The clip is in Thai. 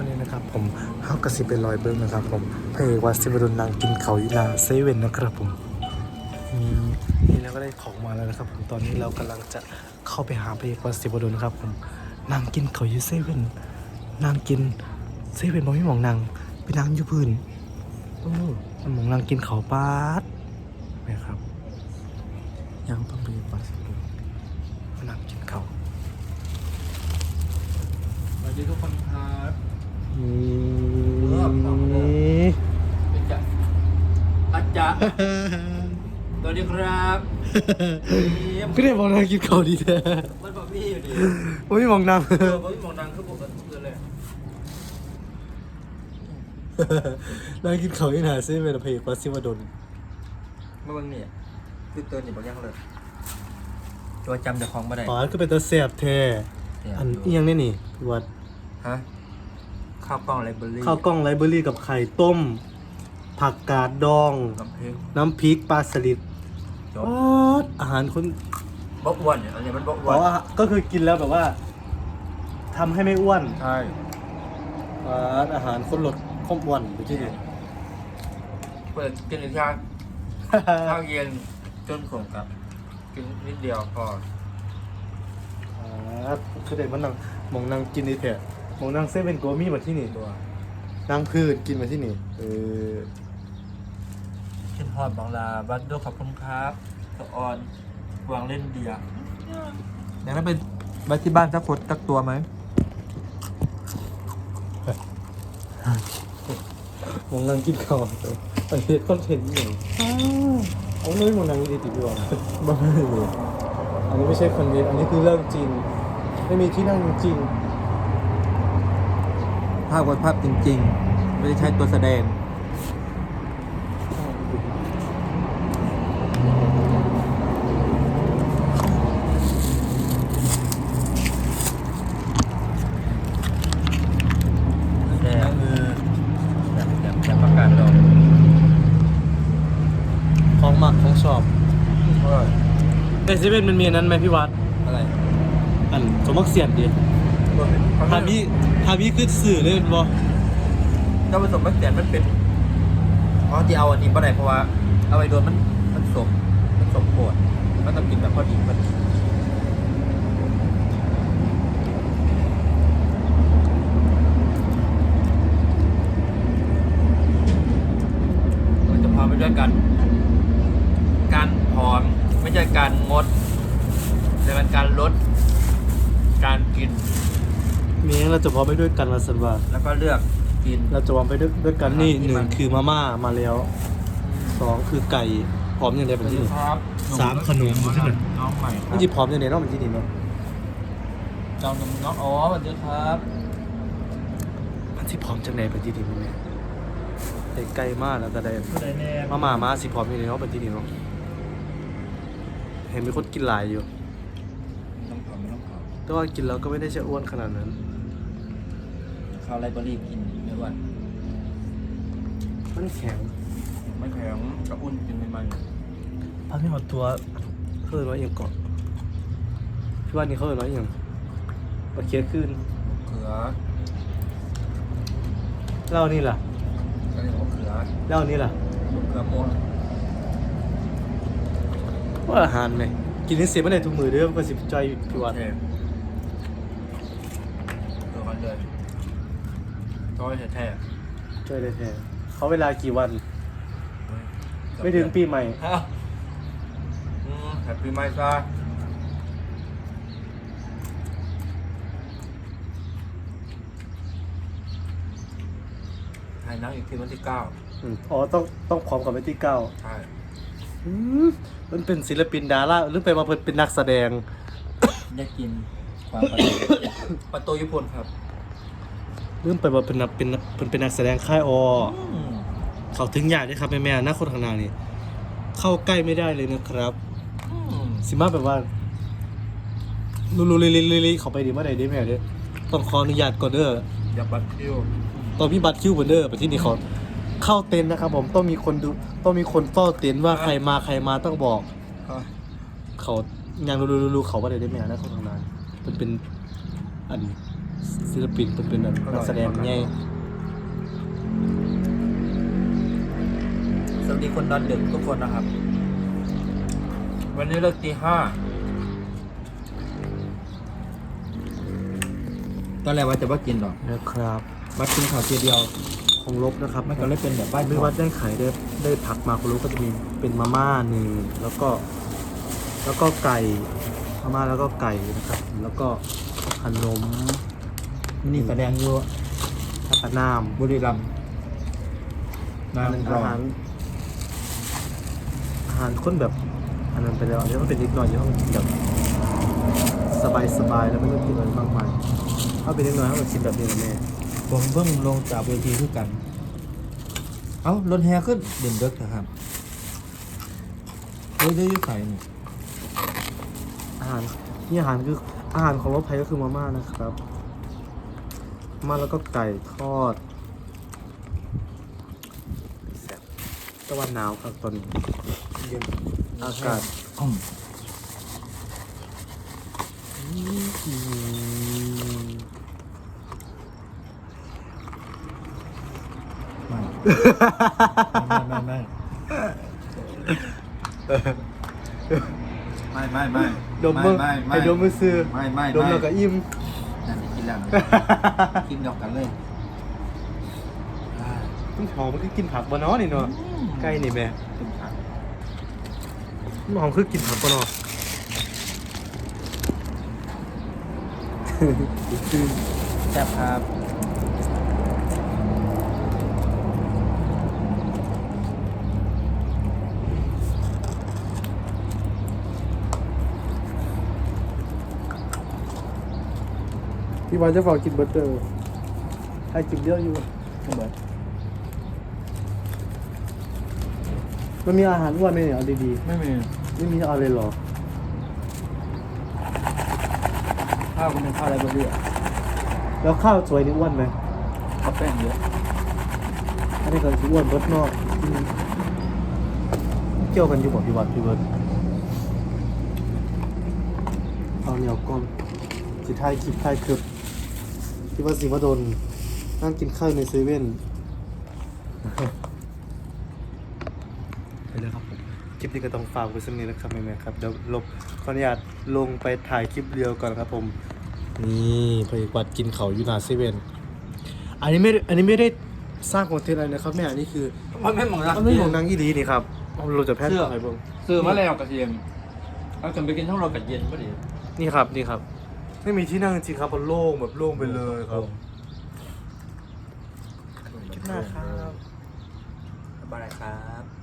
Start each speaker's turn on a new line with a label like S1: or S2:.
S1: วันนี้นะครับผมเฮากระสิบเป็นรอยเบิ้งนะครับผมเอกวัดสิบดลนางกินเขาอยู่หนาเซเว่นนะครับผมมนี่เราก็ได้ของมาแล้วนะครับผมตอนนี้เรากำลังจะเข้าไปหาเอกวัดสิบดลนะครับผมนางกินเขาอยู่เซเว่นนางกินเซเว่นบอกไม่มองนางไปนางอยู่พื้นโอ้มันมองนางกินเขาปาดนะครับยังต้องไปวัดสิบดลนางกินเขา
S2: สวัสดีทุกคนครับ
S1: นี่
S2: เป็นจะอาจารย์ สวัสดีครับ
S1: ก็ได้มองนางกินเขาวดีแท้
S2: มันบอกพี่อยู่ดี
S1: ไม่มองนาง
S2: เออผมมองนางคือปกติเลย
S1: นางกินเขาวอีหนาซิเป็นเพลงวัดสิวดล
S2: เมื่อวันนี้คือเตือนอยู่บางอย่างเลยตัวจำแต่ของมาได้
S1: ป๋าก็เป็นตัวแสบแท้อันอีหยังนี่นี่พี่วัด
S2: ฮะข้าวกล้องไลบรารี
S1: ข้าวกล้องไรเบอรี่กับไข่ต้ม ผักกาดดอง
S2: น้ำพริก
S1: น้ำพริกปลาสลิด
S2: จบ
S1: อ๊ดอาหารคน
S2: บอกอ้วนเนี่ยอันนี้มันบอกอ้ว
S1: อ๋
S2: น
S1: อก็คือกินแล้วแบบว่าทำให้ไม่อ้วน
S2: ใช่
S1: อ๊ดอาหารคนลดความอ้วนไปที่นี่
S2: เปิดกินอีกชาข้าวเย็นจนผมกับ กินนิดเดียวพอ
S1: อ่าคือเด็กมันนั่งมองนั่งกินนี่แท้มองนั่งเซเว่นโกมีมาที่นี่
S2: ตัว
S1: นั่งพืชกินมาที่นี่เออ
S2: ขึ้นพอดบางลาบัตด้วยขอบคุณครับสะออนวางเล่นเดียอยากได้ไปไว้ที่บ้านสักคนสักตัวไหม
S1: มองนั่งกินข้าวไปเฮ็ดคอนเทนต์อยู่เอาเลยมองนั่งดีติพี่บอลบ้าเลยอันนี้ไม่ใช่คอนเทนต์อันนี้คือเรื่องจริง ไม่มีที่นั่งจริง
S2: ภาพวันภาพจริงๆ ไม่ได้ใช้ตัวแสดงแต่คือแบบแบบแบบประกาศดอก
S1: ของ หมักของชอบ
S2: เพราะว่า
S1: แต่เซเว่นมันมีอันนั้นไหมพี่วัด
S2: อะไร
S1: อันสมมักเสียดดิทามีทามีคือสื่อเลยเป็นบ่
S2: ก็ผสมแบคทีเรียมันเป็นเพราะที่เอาอันนี้บ่ได้เพราะว่าเอาไปโดนมันมันสมมันสมโคตรมันต้องกินแบบพอดีพอดีมันจะพร้อมไปด้วยกันการผอม ไม่ใช่การงด แต่เป็นการลดการกิน
S1: มีงั้นเราจะพร้อมไปด้วยกันละสันว่า
S2: แล้วก็เลือกกิน
S1: เราจะวางไปด้วยด้วยกันนี่
S2: อาหารที่
S1: หนึ่
S2: มั
S1: ง
S2: น
S1: คือมาม่ามาแล้วสองคือไก่พร้อมอย่างไรเป็นที่นี่
S2: ครับ
S1: สามขนมที่ไหน
S2: น้องใหม่ครั
S1: มัน
S2: บ
S1: จะพร้อมอย่างไรเนาะมันที่นี่เนาะ
S2: เจ้านมน้องอ๋อสวัสดีครับ
S1: มันสิพร้อมจากไหนเป็นที่นี่มันเนี่ยได้ไกลมากแล้วก็ได้
S2: ได้แน่
S1: มาม่ามาสิพร้อมอย่างไรเนาะเป็นที่นี่เนาะ เห็นมีคนกินหลายอยู่
S2: น้องเผาไม่ต้องเผา
S1: แต่ว่ากินแล้วก็ไม่ได้จะอ้วนขนาดนั้น
S2: ข้าวไรเบอรี่กินไม่อ้วน
S1: มันแข็ง
S2: ไม่แข็งกระอุ่นกินไม่มัน
S1: พักให้หมดตัวเขาเอ่ยว่าอย่างเกาะพี่ว่านี่เขาเอ่ยว่าอย่างโอเคขึ้น
S2: เขือ
S1: เล่านี่ล่ะ
S2: ก็เรียกว่าเขือ
S1: เล่านี่ล่ะ
S2: เขือม่วง
S1: ว่าอาหารไหมกินนี่เสียไม่ได้ทุกมือเด้อก็สิบใจพี่วัด
S2: โอเคตัวกันเลยต้อยแท้
S1: ช่วยได้แท้เขาเวลากี่วัน
S2: ๆ
S1: ไม่ถึงปีใหม่
S2: ฮะอืมแฮปปี้ไมซ่าถ่ายหนังอีกทีวันที่เก้า
S1: อืมอ๋อต้องต้องพร้อมกับวันที่เก้า
S2: ใช่
S1: อื มมันเป็นศิลปินดาราหรือไปมาเพิ่นเป็นนักแสดง
S2: อยากกินความประตูประตูญี่ปุ่นครับ
S1: หรือไปมาเป็นนักเป็นเพิ่นเป็นนักแสดงค่ายอ
S2: อืม
S1: เขาถึงอยากได้ครับแม่แม่ๆหน้าคนข้างหน้านี่เข้าใกล้ไม่ได้เลยนะครับ
S2: อืม
S1: สิมาแบบว่าลุลุลิลิลิลิเขาไปดีมาได้เด้แม่เด้อต้องขออนุญาตก่อนเด้อ
S2: อยากบัตรคิว
S1: ตอนพี่บัตรคิวเหมือนเด้อไปที่นี่เขา เข้าเต็นท์นะครับ ผมต้องมีคนดูต้องมีคนเฝ้าเต็นท์ว่าใครมาใครมาต้องบอก
S2: อะ
S1: เขายังรู้รู้รู้เขาว่าได้ได้แม่นะคนทำงานมันเป็นอันศิลปินเป็นเป็นแบบนักแสดงไง
S2: สวัสดีคนนอนดึกทุกคนนะครับ วันนี้เลิกตีห้าตอนแรกว่าจะว่ากินหรอก
S1: นะครับ
S2: มากินข้าวเทียเดียว
S1: ขอ งลบนะครับ
S2: มันก็เลยเป็นแบบบ้าน
S1: ไม่ว่าได้ไข่ได้ได้ผักมาคุณรู้ก็จะมีเป็นมาม่าหนึ่งแล้วก็ แล้วก็ไก่มาม่าแล้วก็ไก่นะครับ แล้วก็ขนม
S2: นี่แสดงอยู่
S1: แล้วก็น้ำ
S2: บุรีรัมย์
S1: อา
S2: น้ำร้อ
S1: หานรอาหารคนแบบอันนั้นไปแล้วอันนี้มันเป็นนิดหน่อยเยอะแบบสบายสบายๆแล้วไม่ต้องกินอะไรมากมายถ้าเป็นนิดหน่อยถ้าเรากินแบบนี้นะแม่
S2: ผมเพิ่งลงจากเวทีด้วยกัน เอ้ารถแฮขึ้นเด่นเด็กเถอะครับเฮ้ยได้อยุ่ใส่นี่
S1: อาหารนี่อาหารคืออาหารของรถไฟก็คือมาม่านะครับ มาม่าแล้วก็ไก่ทอดแซ่บตะวันหนาวครับตอนนี้เย็นอากาศ
S2: อืม
S1: อืม
S2: ไม่ไม่ไม่ไม่ไม่ไม่
S1: ดมมือ
S2: ไม่ไม่
S1: ไอ้ดมมือซื้อ
S2: ไม่ไม่
S1: ดมแล้วก็อิ่ม
S2: นั่นนี่กินแล้วกินดอกกันเลยอ่า
S1: มันหอมมันคือกินผักบะเนาะนี่เนาะใกล้นี่แม่
S2: กินผัก
S1: มันหอมคือกินผักบะเนาะ
S2: แซ่บครับ
S1: พี่วันจะฝากกินเบอร์เตอร์ให้กินเยอะอยู่
S2: เหมือน
S1: มันมีอาหารอ้วนไหมเนี่ยเอาดี
S2: ไม่มี
S1: ๆไม่มีเอาเลยเหรอ
S2: ข้าวก็เป็นข้าวอะไรบ้างเนี่ย
S1: แล้วข้าวสวยนี่อ้วนไหม
S2: ข้าวแป้งเยอะ
S1: อันนี้ก็คืออ้วนเบิร์ดเนอกเกี่ยวกันอยู่บอกพี่วัดพี่เบิร์ดเอาเหนียวก้อนสิท้ายคลิปท้ายคลิป ที่ว่าสิมาโดนนั่งกินข้าวในเซเว่นไปเลยครับผมคลิปนี้ก็ต้องฝากไว้สักนิดนะครับแม่ๆครับเดี๋ยวลบขออนุญาตลงไปถ่ายคลิปเดียวก่อนครับผมนี่พยวัดกินเขาอยู่หนาเซเว่นอันนี้ไม่ได้อันนี้ไม่ได้สร้างคอนเทนต์อะไรนะครับแม่อันนี้คือ
S2: มันไม่เหมือน
S1: มันไม่ของนางอีดีนี่ครับเอาเราจะแพทย์อะไรบ้าง
S2: ซื้อมาแล้วกระเทียมเอาจนไปกินทั้งเรากัดเย็นพอดี
S1: นี่ครับนี่ครับ ไม่มีที่นั่งจริงๆครับมันโล่งแบบโล่งไปเลยครับคลิปหน้าครับ
S2: บายครับ